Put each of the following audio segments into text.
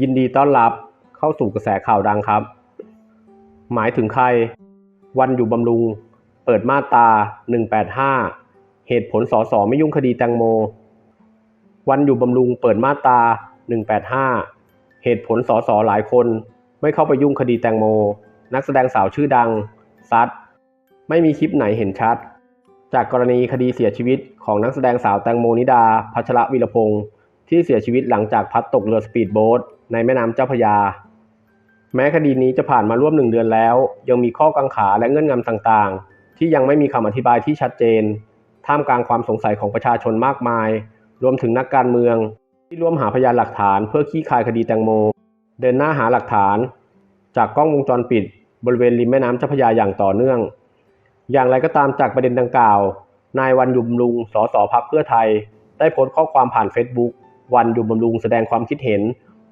ยินดีต้อนรับเข้าสู่กระแสข่าวดังครับ หมายถึงใคร วันอยู่บำรุง เปิดมาตรา 185 เหตุผลสสไม่ยุ่งคดีแตงโม วันอยู่บำรุง เปิดมาตรา 185 เหตุผลสสหลายคนไม่เข้าไปยุ่งคดีแตงโม นักแสดงสาวชื่อดัง ซัด ไม่มีคลิปไหนเห็นชัด จากกรณีคดีเสียชีวิตของนักแสดงสาวแตงโมนิดา พัชระวีรพงศ์ที่เสียชีวิตหลังจากพัดตกเรือสปีดโบ๊ท ในแม่น้ำเจ้าพยา แม้คดีนี้จะผ่านมาร่วมหนึ่งเดือนแล้ว ยังมีข้อกังขาและเงื่อนงำต่างๆ ที่ยังไม่มีคำอธิบายที่ชัดเจน ท่ามกลางความสงสัยของประชาชนมากมาย รวมถึงนักการเมือง ที่ร่วมหาพยานหลักฐานเพื่อคลี่คายคดีแตงโม เดินหน้าหาหลักฐาน จากกล้องวงจรปิด บริเวณริมแม่น้ำเจ้าพยาอย่างต่อเนื่อง อย่างไรก็ตามจากประเด็นดังกล่าว นายวันยุบำรุงสสพักเพื่อไทย ได้โพสต์ข้อความผ่านเฟซบุ๊กวันยุบำรุงแสดงความคิดเห็น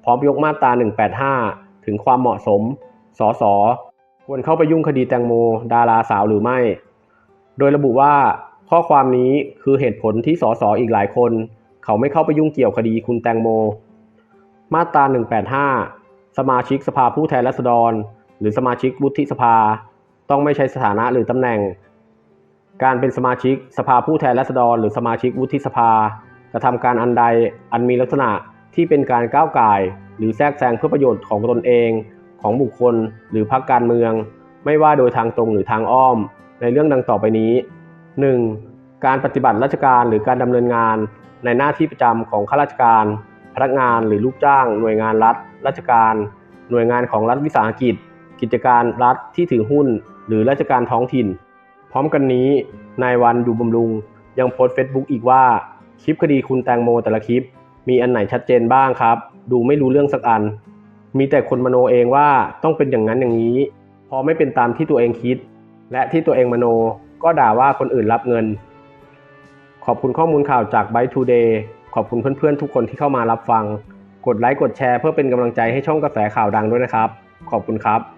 พร้อมยกมาตรา 185 ถึงความเหมาะสม สส ควรเข้าไปยุ่งคดีแตงโม ดาราสาวหรือไม่ โดยระบุว่าข้อความนี้คือเหตุผลที่สสอีกหลายคน เขาไม่เข้าไปยุ่งเกี่ยวคดีคุณแตงโม มาตรา 185 สมาชิกสภาผู้แทนราษฎร หรือสมาชิกวุฒิสภา ต้องไม่ใช่สถานะหรือตำแหน่ง การเป็นสมาชิกสภาผู้แทนราษฎร หรือสมาชิกวุฒิสภากระทำการอันใดอันมีลักษณะ ที่เป็นการก้าวก่ายหรือแทรกแซงเพื่อประโยชน์ของตนเอง ของบุคคล หรือพรรคการเมือง ไม่ว่าโดยทางตรงหรือทางอ้อม ในเรื่องดังต่อไปนี้ 1. การปฏิบัติราชการหรือการดำเนินงาน ในหน้าที่ประจำของข้าราชการ พนักงานหรือลูกจ้าง หน่วยงานรัฐ ราชการ หน่วยงานของรัฐวิสาหกิจ กิจการรัฐที่ถือหุ้น หรือราชการท้องถิ่น พร้อมกันนี้นายวันอยู่บำรุง ยังโพสต์เฟซบุ๊กอีกว่าคลิปคดีคุณแตงโมแต่ละคลิป มีอันไหนชัดเจนบ้างครับ ดูไม่รู้เรื่องสักอัน มีแต่คนมโนเองว่าต้องเป็นอย่างนั้นอย่างนี้ พอไม่เป็นตามที่ตัวเองคิด และที่ตัวเองมโนก็ด่าว่าคนอื่นรับเงิน ขอบคุณข้อมูลข่าวจาก b y t o d a y ขอบคุณเพื่อนๆทุกคนที่เข้ามารับฟัง กดไลค์กดแชร์เพื่อเป็นกำลังใจให้ช่องกระแสข่าวดังด้วยนะครับ ขอบคุณครับ